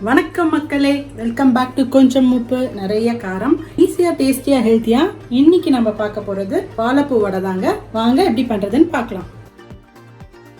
வணக்கம் மக்களே. Welcome back to கொஞ்சம் உப்பு நிறைய காரம். ஈஸியா டேஸ்டியா ஹெல்த்தியா இன்னைக்கு நம்ம பார்க்க போறது வாழைப்பூ வடை தாங்க. வாங்க எப்படி பண்றதுன்னு பார்க்கலாம்.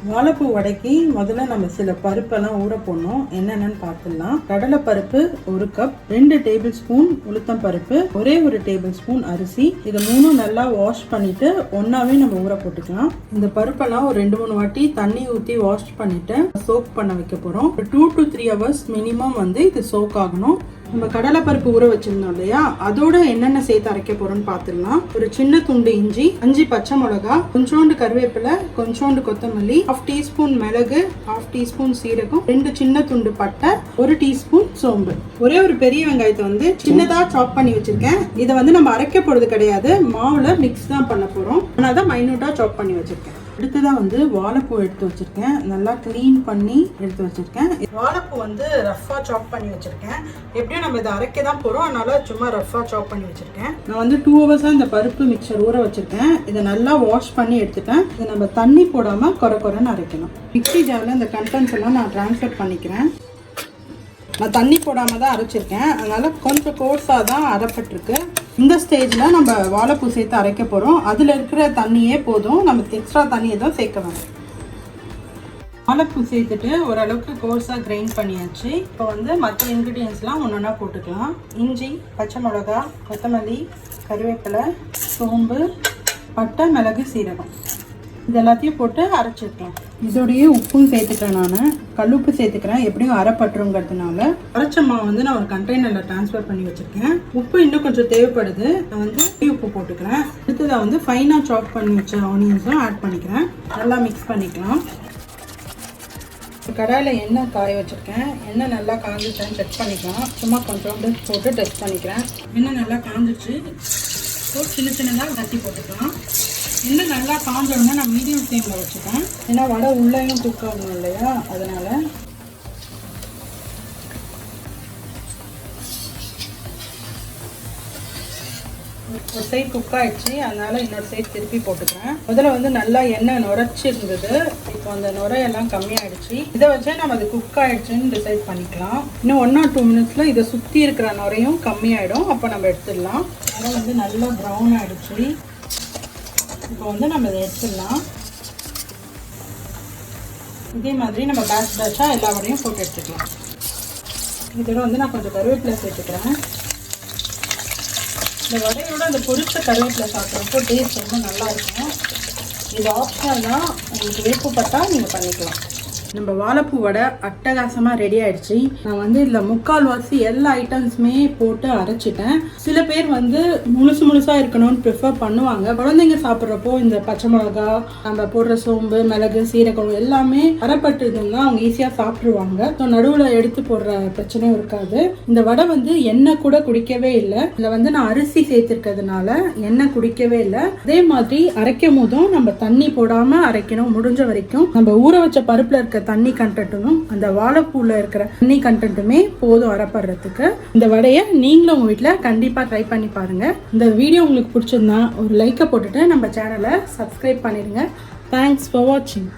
வாழைப்பூ வடைக்கு முதல்ல நம்ம சில பருப்பெல்லாம் ஊற போடணும். என்னென்னு பார்த்துடலாம். கடலை பருப்பு ஒரு கப் ரெண்டு டேபிள் ஸ்பூன் உளுத்தம் பருப்பு ஒரே ஒரு டேபிள் ஸ்பூன் அரிசி. இதை மூணும் நல்லா வாஷ் பண்ணிட்டு ஒன்னாவே நம்ம ஊற போட்டுக்கலாம். இந்த பருப்பெல்லாம் ஒரு ரெண்டு மூணு வாட்டி தண்ணி ஊற்றி வாஷ் பண்ணிட்டு சோக் பண்ண வைக்க போகிறோம் two to three hours minimum வந்து இது சோக் ஆகணும். நம்ம கடலை பருப்பு ஊற வச்சிருந்தோம் இல்லையா? அதோட என்னென்ன சேர்த்து அரைக்க போறோம்னு பார்த்துடலாம். ஒரு சின்ன துண்டு இஞ்சி அஞ்சு பச்சை மிளகா கொஞ்சோண்டு கருவேப்பிலை கொஞ்சோண்டு கொத்தமல்லி ஹாஃப் டீஸ்பூன் மிளகு ஹாஃப் டீஸ்பூன் சீரகம் ரெண்டு சின்ன துண்டு பட்டை ஒரு டீஸ்பூன் சோம்பு. ஒரே ஒரு பெரிய வெங்காயத்தை வந்து சின்னதா சாப் பண்ணி வச்சிருக்கேன். இதை வந்து நம்ம அரைக்க போறது கிடையாது. மாவுல மிக்ஸ் தான் பண்ண போறோம். அதனால தான் மைனூட்டா சாப் பண்ணி வச்சிருக்கேன். அடுத்ததாக வந்து வாழைப்பூ எடுத்து வச்சிருக்கேன். நல்லா க்ளீன் பண்ணி எடுத்து வச்சிருக்கேன். வாழைப்பூ வந்து ரஃப்பாக சாப் பண்ணி வச்சிருக்கேன். எப்படியும் நம்ம இதை அரைக்க தான் போகிறோம் அதனால சும்மா ரஃப்பாக சாப் பண்ணி வச்சிருக்கேன். நான் வந்து டூ ஹவர்ஸாக இந்த பருப்பு மிக்சர் ஊற வச்சிருக்கேன். இதை நல்லா வாஷ் பண்ணி எடுத்துட்டேன். இதை நம்ம தண்ணி போடாமல் குறை குறைன்னு அரைக்கணும். மிக்ஸி ஜாரில் இந்த கண்டென்ட்ஸ் எல்லாம் நான் ட்ரான்ஸ்ஃபர் பண்ணிக்கிறேன். நான் தண்ணி போடாமல் தான் அரைச்சிருக்கேன். அதனால் கொஞ்சம் கோர்ஸாக தான் அரைப்பட்டிருக்கு. இந்த ஸ்டேஜில் நம்ம வாழைப்பூ சேர்த்து அரைக்க போகிறோம் அதில் இருக்கிற தண்ணியே போதும். நம்ம எக்ஸ்ட்ரா தண்ணி எதுவும் சேர்க்க வேண்டாம் வாழைப்பூ சேர்த்துட்டு ஓரளவுக்கு கோர்ஸாக கிரைண்ட் பண்ணியாச்சு. இப்போ வந்து மற்ற இன்க்ரீடியன்ஸ்லாம் ஒன்று ஒன்றா போட்டுக்கலாம். இஞ்சி பச்சை மிளகா கொத்தமல்லி கருவேப்பிலை சோம்பு பட்டை மிளகு சீரகம். இது எல்லாத்தையும் போட்டு அரைச்சிக்கலாம் இதோடைய உப்பும் சேர்த்துக்கிறேன் நான். கல்லுப்பு சேர்த்துக்கிறேன். எப்படியும் அரைப்பட்டுருங்கிறதுனால. அரைச்ச மாவு வந்து நான் ஒரு கண்டெய்னரில் ட்ரான்ஸ்ஃபர் பண்ணி வச்சுருக்கேன். உப்பு இன்னும் கொஞ்சம் தேவைப்படுது. நான் வந்து உப்பு போட்டுக்கிறேன். அடுத்ததாக வந்து ஃபைனாக சாப் பண்ணி வச்ச ஆனியன்ஸும் ஆட் பண்ணிக்கிறேன். நல்லா மிக்ஸ் பண்ணிக்கலாம். கடாயில் எண்ணெய் காய வச்சுருக்கேன். எண்ணெய் நல்லா காஞ்சிச்சான்னு செக் பண்ணிக்கலாம். சும்மா கொஞ்சோண்டு போட்டு டெஸ்ட் பண்ணிக்கிறேன். எண்ணெய் நல்லா காஞ்சிச்சு. ஸோ சின்ன சின்னதாக தட்டி போட்டுக்கலாம். இன்னும் நல்லா காஞ்சோடனே நான் மீடியம் ஃப்ளேமில் வச்சுப்பேன். ஏன்னா வடை உள்ளேயும் குக் ஆகணும் இல்லையா? அதனால். ஒரு சைட் குக் ஆயிடுச்சு. அதனால இன்னொரு சைட் திருப்பி போட்டுக்கிறேன். முதல்ல வந்து நல்லா எண்ணெய் நுரைச்சி இருந்தது இப்போ அந்த நுரையெல்லாம் கம்மியாயிடுச்சு. இதை வச்சே நம்ம அது குக் ஆயிடுச்சுன்னு டிசைட் பண்ணிக்கலாம். இன்னும் ஒன் ஆர் டூ மினிட்ஸில் இதை சுற்றி இருக்கிற நுரையும் கம்மியாயிடும். அப்போ நம்ம எடுத்துடலாம். அதனால் வந்து நல்லா ப்ரௌன் ஆயிடுச்சு. இப்போ வந்து நம்ம இதை எடுத்துடலாம். இதே மாதிரி நம்ம பேட்ச் பேட்சாக எல்லா வடையும் போட்டு எடுத்துக்கலாம். இதோட வந்து நான் கொஞ்சம் கருவேப்பிலை சேர்த்துக்கிறேன். இந்த வடையோட அந்த பொரிச்ச கருவேப்பிலை சாப்பிட்றப்போ டேஸ்ட் ரொம்ப நல்லா இருக்கும். இது ஆப்ஷனல் தான் உங்களுக்கு விருப்பப்பட்டா நீங்கள் பண்ணிக்கலாம். நம்ம வாழைப்பூ வடை அட்டகாசமாக ரெடி ஆயிடுச்சு. நான் வந்து இதில் முக்கால்வாசி எல்லா ஐட்டம்ஸுமே போட்டு அரைச்சிட்டேன். சில பேர் வந்து முழுசு முழுசாக இருக்கணும்னு ப்ரிஃபர் பண்ணுவாங்க. குழந்தைங்க சாப்பிட்றப்போ இந்த பச்சை மிளகா நம்ம போடுற சோம்பு மிளகு சீரகம் எல்லாமே அரைப்பட்டுதுன்னா அவங்க ஈஸியாக சாப்பிட்ருவாங்க ஸோ நடுவில் எடுத்து போடுற பிரச்சனையும் இருக்காது. இந்த வடை வந்து எண்ணெய் கூட குடிக்கவே இல்லை. இதில் வந்து நான் அரிசி சேர்த்துருக்கிறதுனால எண்ணெய் குடிக்கவே இல்லை. அதே மாதிரி அரைக்கும் போதும் நம்ம தண்ணி போடாமல் அரைக்கணும். முடிஞ்ச வரைக்கும் நம்ம ஊற வச்ச பருப்பில் இருக்க தண்ணி கண்டென்ட்டும் அந்த வாழைப்பூவில் இருக்கிற தண்ணி கண்டென்ட்டுமே போதும் அறப்படுறதுக்கு. இந்த வடையை நீங்களும் உங்கள் வீட்டில் கண்டிப்பாக ட்ரை பண்ணி பாருங்கள் இந்த வீடியோ உங்களுக்கு பிடிச்சிருந்தா ஒரு லைக்கை போட்டுட்டு நம்ம சேனலை சப்ஸ்கிரைப் பண்ணிடுங்க. தேங்க்ஸ் ஃபார் வாட்சிங்